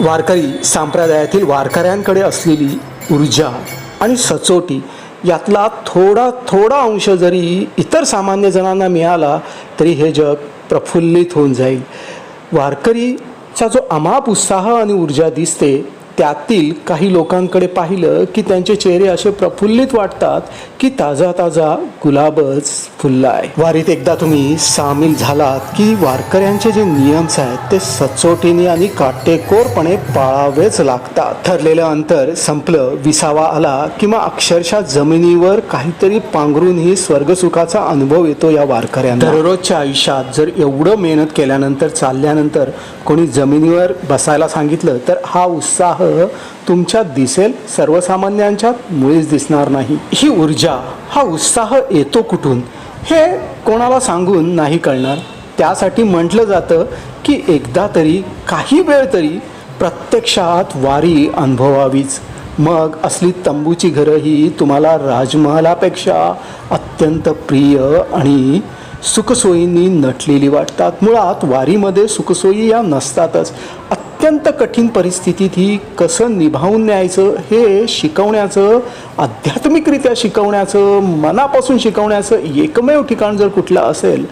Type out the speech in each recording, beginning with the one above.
वारकरी संप्रदायातील वारकऱ्यांकडे असलेली ऊर्जा आणि सचोटी यातला थोडा थोडा अंश जरी इतर सामान्य जणांना मिळाला तरी हे जग प्रफुल्लित होऊन जाईल. वारकरीचा जो अमाप उत्साह आणि ऊर्जा दिसते त्यातील काही लोकांकडे पाहिलं की त्यांचे चेहरे असे प्रफुल्लित वाटतात की ताजा ताजा गुलाबच फुलला आहे वारीत एकदा तुम्ही सामील झालात की वारकऱ्यांचे जे नियम्स आहेत ते सचोटीने आणि काटेकोरपणे पाळावेच लागतात. ठरलेलं अंतर संपलं विसावा आला किंवा अक्षरशः जमिनीवर काहीतरी पांघरून ही स्वर्गसुखाचा अनुभव येतो या वारकऱ्यांना. दररोजच्या आयुष्यात जर एवढं मेहनत केल्यानंतर चालल्यानंतर कोणी जमिनीवर बसायला सांगितलं तर हा उत्साह तुमच्यात दिसेल सर्वसामान्यांच्यात मुळीच दिसणार नाही. ही ऊर्जा हा उत्साह येतो कुठून? हे कोणाला सांगून नाही कळणार. त्यासाठी म्हटलं जातं की एकदा तरी काही वेळ तरी प्रत्यक्षात वारी अनुभवावीच. मग असली तंबूची घरं ही तुम्हाला राजमहालापेक्षा अत्यंत प्रिय आणि सुखसोयींनी नटलेली वाटतात. मुळात वारीमध्ये सुखसोयी या नसतातच. अत्यंत कठीण परिस्थितीत ही कसं निभावून न्यायचं हे शिकवण्याचं आध्यात्मिकरित्या शिकवण्याचं मनापासून शिकवण्याचं एकमेव ठिकाण जर कुठलं असेल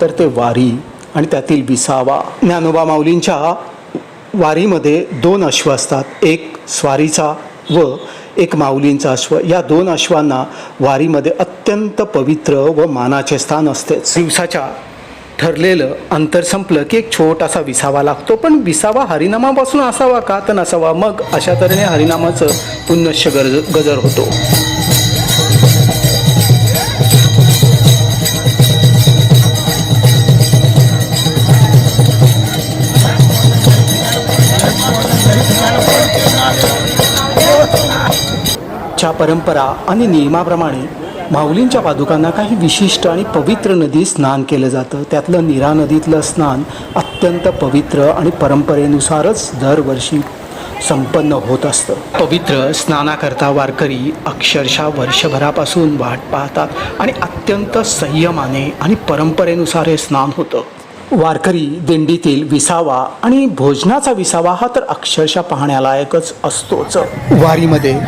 तर ते वारी आणि त्यातील विसावा. ज्ञानोबा माऊलींच्या वारीमध्ये दोन अश्व असतात. एक स्वारीचा व एक माऊलींचा अश्व. या दोन अश्वांना वारीमध्ये अत्यंत पवित्र व मानाचे स्थान असते दिवसाच्या ठरलेलं अंतर संपलं की एक छोटासा विसावा लागतो. पण विसावा हरिनामापासून असावा का? तर नसावा. मग अशा तऱ्हेने हरिनामाचं पुन्नश्य गरज गजर होतो. च्या परंपरा आणि नियमाप्रमाणे माऊलींच्या पादुकांना काही विशिष्ट आणि पवित्र नदी स्नान केलं जातं. त्यातलं नीरा नदीतलं स्नान अत्यंत पवित्र आणि परंपरेनुसारच दरवर्षी संपन्न होत असतं. पवित्र स्नानाकरता वारकरी अक्षरशः वर्षभरापासून वाट पाहतात आणि अत्यंत संयमाने आणि परंपरेनुसार हे स्नान होतं. वारकरी दिंडीतील विसावा आणि भोजनाचा विसावा हा तर अक्षरशः पाहण्यालायकच असतोच. वारीमध्ये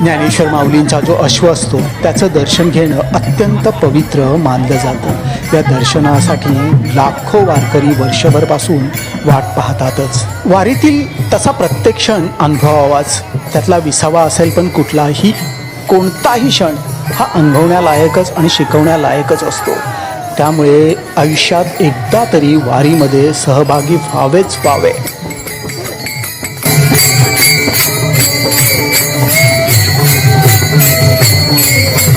ज्ञानेश्वर माऊलींचा जो अश्व असतो त्याचं दर्शन घेणं अत्यंत पवित्र मानलं जातं. या दर्शनासाठी लाखो वारकरी वर्षभरपासून वाट पाहतातच. वारीतील तसा प्रत्येक क्षण अनुभवावाच. त्यातला विसावा असेल पण कुठलाही कोणताही क्षण हा अनुभवण्यालायकच आणि शिकवण्यालायकच असतो. त्यामुळे आयुष्यात एकदा तरी वारीमध्ये सहभागी व्हावेच व्हावे.